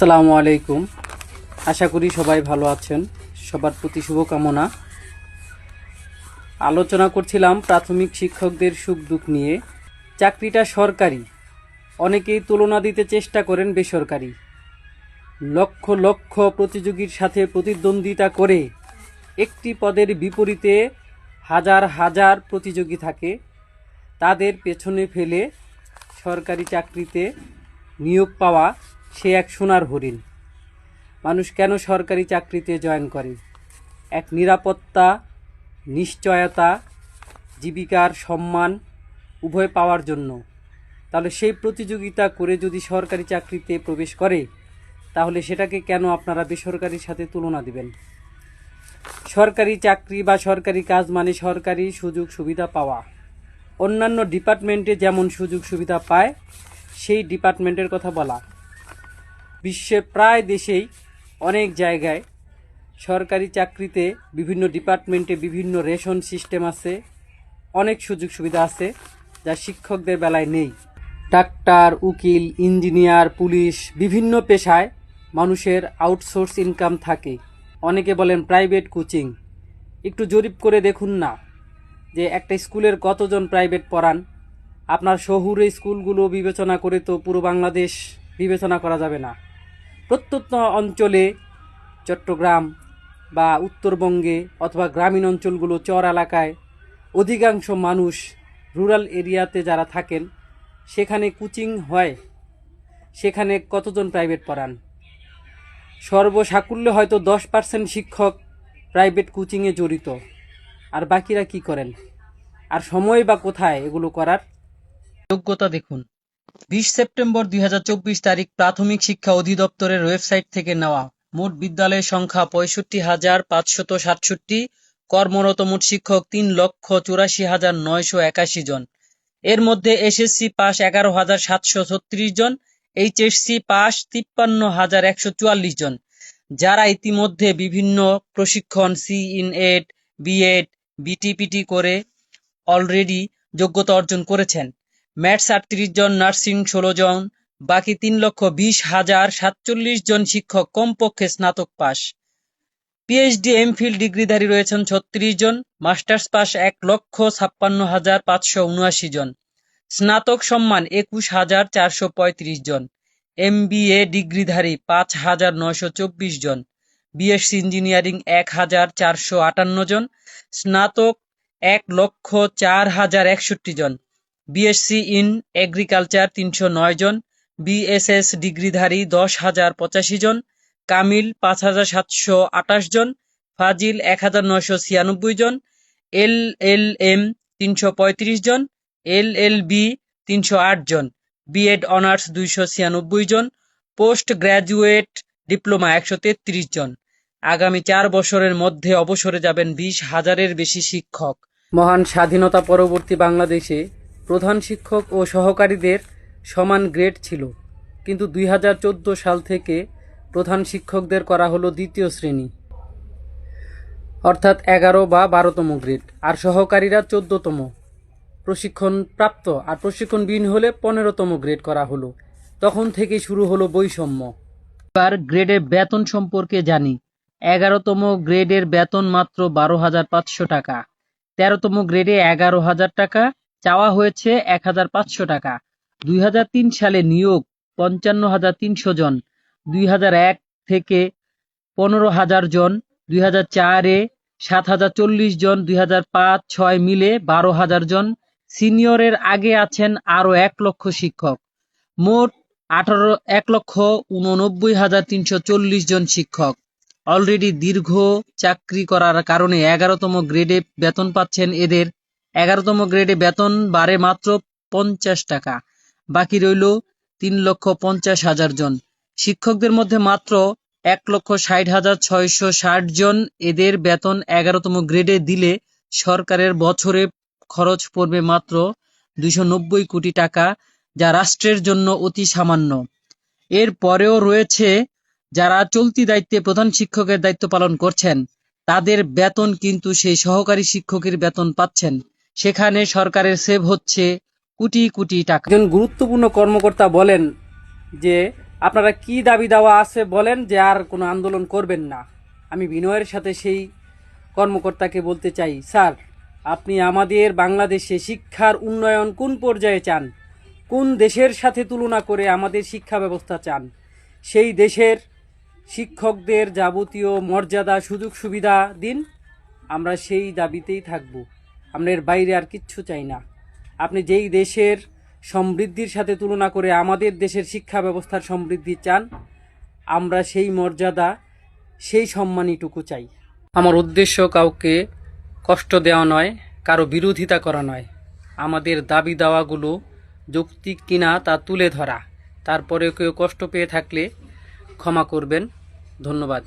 আসসালামু আলাইকুম। আশা করি সবাই ভালো আছেন। সবার প্রতি শুভকামনা। আলোচনা করছিলাম প্রাথমিক শিক্ষকদের সুখ দুঃখ নিয়ে। চাকরিটা সরকারি। অনেকেই তুলনা দিতে চেষ্টা করেন বেসরকারি। লক্ষ লক্ষ প্রতিযোগীর সাথে প্রতিদ্বন্দ্বিতা করে একটি পদের বিপরীতে হাজার হাজার প্রতিযোগী থাকে। তাদের পেছনে ফেলে সরকারি চাকরিতে নিয়োগ পাওয়া সে এক সোনার হরিণ। মানুষ কেন সরকারি চাকরিতে জয়েন করে? এক নিরাপত্তা, নিশ্চয়তা, জীবিকার সম্মান উভয় পাওয়ার জন্য। তাহলে সেই প্রতিযোগিতা করে যদি সরকারি চাকরিতে প্রবেশ করে, তাহলে সেটাকে কেন আপনারা বেসরকারির সাথে তুলনা দিবেন? সরকারি চাকরি বা সরকারি কাজ মানে সরকারি সুযোগ সুবিধা পাওয়া। অন্যান্য ডিপার্টমেন্টে যেমন সুযোগ সুবিধা পায়, সেই ডিপার্টমেন্টের কথা বলা। বিশ্বের প্রায় দেশেই অনেক জায়গায় সরকারি চাকরিতে বিভিন্ন ডিপার্টমেন্টে বিভিন্ন রেশন সিস্টেম আছে, অনেক সুযোগ সুবিধা আছে যা শিক্ষকদের বেলায় নেই। ডাক্তার, উকিল, ইঞ্জিনিয়ার, পুলিশ, বিভিন্ন পেশায় মানুষের আউটসোর্স ইনকাম থাকে। অনেকে বলেন প্রাইভেট কোচিং। একটু জরিপ করে দেখুন না যে একটা স্কুলের কতজন প্রাইভেট পড়ান। আপনার শহুরে স্কুলগুলো বিবেচনা করে তো পুরো বাংলাদেশ বিবেচনা করা যাবে না। প্রত্যন্ত অঞ্চলে চট্টগ্রাম বা উত্তরবঙ্গে অথবা গ্রামীণ অঞ্চলগুলো চর এলাকায় অধিকাংশ মানুষ রুরাল এরিয়াতে যারা থাকেন, সেখানে কোচিং হয়। সেখানে কতজন প্রাইভেট পড়ান? সর্বসাকুল্যে হয়তো দশ পার্সেন্ট শিক্ষক প্রাইভেট কোচিংয়ে জড়িত। আর বাকিরা কি করেন? আর সময় বা কোথায় এগুলো করার? যোগ্যতা দেখুন। বিশ সেপ্টেম্বর দুই হাজার চব্বিশ তারিখ প্রাথমিক শিক্ষা অধিদপ্তরের ওয়েবসাইট থেকে নেওয়া। মোট বিদ্যালয়ের সংখ্যা পঁয়ষট্টি হাজার পাঁচশত সাতষট্টি, কর্মরত মোট শিক্ষক তিন লক্ষ চুরাশি হাজার নয়শো একাশি জন। এর মধ্যে এসএসসি পাস এগারো হাজার সাতশো ছত্রিশ জন, এইচএসসি পাস তিপ্পান্ন হাজার একশো চুয়াল্লিশ জন। যারা ইতিমধ্যে বিভিন্ন প্রশিক্ষণ C in Ed BEd, BTPT করে অলরেডি যোগ্যতা অর্জন করেছেন। ম্যাথস আটত্রিশ জন, নার্সিং ষোলো জন, বাকি তিন লক্ষ বিশ হাজার সাতচল্লিশ জন শিক্ষক কমপক্ষে স্নাতক পাস পিএইচডি এমফিল ডিগ্রিধারী রয়েছেন ছত্রিশ জন, মাস্টার্স পাস এক লক্ষ ছাপ্পান্ন হাজার পাঁচশো উনআশি জন। স্নাতক সম্মান একুশ হাজার চারশো পঁয়ত্রিশ জন। এমবিএ ডিগ্রিধারী পাঁচ হাজার নয়শো চব্বিশ জন। বিএসসি ইঞ্জিনিয়ারিং এক হাজার চারশো আটান্ন জন। স্নাতক এক লক্ষ চার হাজার একষট্টি জন। বিএসসি ইন এগ্রিকালচার তিনশো নয় জন বিএসএস ডিগ্রিধারী দশ হাজার পঁচাশি জন, কামিল পাঁচ হাজার সাতশো আটাশ জন, ফাজিল এক হাজার নয়শো ছিয়ানব্বই জন, এল এল এম তিনশো পঁয়ত্রিশ জন, এল এল বি তিনশো আট জন বিএড অনার্স দুইশো ছিয়ানব্বই জন, পোস্ট গ্র্যাজুয়েট ডিপ্লোমা একশো তেত্রিশ জন। আগামী চার বছরের মধ্যে অবসরে যাবেন বিশ হাজারের বেশি শিক্ষক। মহান স্বাধীনতা পরবর্তী বাংলাদেশে প্রধান শিক্ষক ও সহকারীদের সমান গ্রেড ছিল। কিন্তু দুই হাজার চোদ্দ সাল থেকে প্রধান শিক্ষকদের করা হলো দ্বিতীয় শ্রেণি। অর্থাৎ এগারো বা বারোতম গ্রেড। আর সহকারীরা চোদ্দতম। প্রশিক্ষণ প্রাপ্ত আর প্রশিক্ষণবিহীন হলে পনেরোতম গ্রেড করা হলো। তখন থেকে শুরু হলো বৈষম্য। এবার গ্রেডের বেতন সম্পর্কে জানি। এগারোতম গ্রেডের বেতন মাত্র বারো হাজার পাঁচশো টাকা। তেরোতম গ্রেডে এগারো হাজার টাকা। চাওয়া হয়েছে এক হাজার পাঁচশো টাকা। দুই হাজার তিন সালে নিয়োগ পঞ্চান্ন হাজার তিনশো জন। দুই হাজার এক থেকে পনেরো হাজার জন। দুই হাজার চারে সাত হাজার চল্লিশ জন। দুই হাজার পাঁচ ছয় মিলে বারো হাজার জন। সিনিয়রের আগে আছেন আরও এক লক্ষ শিক্ষক। মোট আঠারো, এক লক্ষ উননব্বই হাজার তিনশো চল্লিশ জন শিক্ষক। অলরেডি দীর্ঘ চাকরি করার কারণে এগারোতম গ্রেডে বেতন পাচ্ছেন এদের। এগারোতম গ্রেডে বেতন বাড়ে মাত্র পঞ্চাশ টাকা। বাকি রইল তিন লক্ষ পঞ্চাশ হাজার জন। শিক্ষকদের মধ্যে মাত্র এক লক্ষ ষাট হাজার ছয়শো ষাট জন এদের বেতন এগারোতম গ্রেডে দিলে সরকারের বছরে খরচ পড়বে মাত্র দুইশো নব্বই কোটি টাকা, যা রাষ্ট্রের জন্য অতি সামান্য। এর পরেও রয়েছে, যারা চলতি দায়িত্বে প্রধান শিক্ষকের দায়িত্ব পালন করছেন, তাদের বেতন কিন্তু সেই সহকারী শিক্ষকের বেতন পাচ্ছেন। সেখানে সরকারের সেভ হচ্ছে কোটি কোটি টাকা। একজন গুরুত্বপূর্ণ কর্মকর্তা বলেন যে, আপনারা কি দাবি দাওয়া আছে বলেন যে আর কোনো আন্দোলন করবেন না। আমি বিনয়ের সাথে সেই কর্মকর্তাকে বলতে চাই, স্যার, আপনি আমাদের বাংলাদেশে শিক্ষার উন্নয়ন কোন পর্যায়ে চান? কোন দেশের সাথে তুলনা করে আমাদের শিক্ষা ব্যবস্থা চান? সেই দেশের শিক্ষকদের যাবতীয় মর্যাদা সুযোগ সুবিধা দিন, আমরা সেই দাবিতেই থাকব। এর বাইরে আর কিচ্ছু চাই না। আপনি যেই দেশের সমৃদ্ধির সাথে তুলনা করে আমাদের দেশের শিক্ষা ব্যবস্থার সমৃদ্ধি চান, আমরা সেই মর্যাদা, সেই সম্মানইটুকু চাই। আমার উদ্দেশ্য কাউকে কষ্ট দেওয়া নয়, কারও বিরোধিতা করা নয়। আমাদের দাবি দাওয়াগুলো যৌক্তিক কিনা তা তুলে ধরা। তারপরে কেউ কষ্ট পেয়ে থাকলে ক্ষমা করবেন। ধন্যবাদ।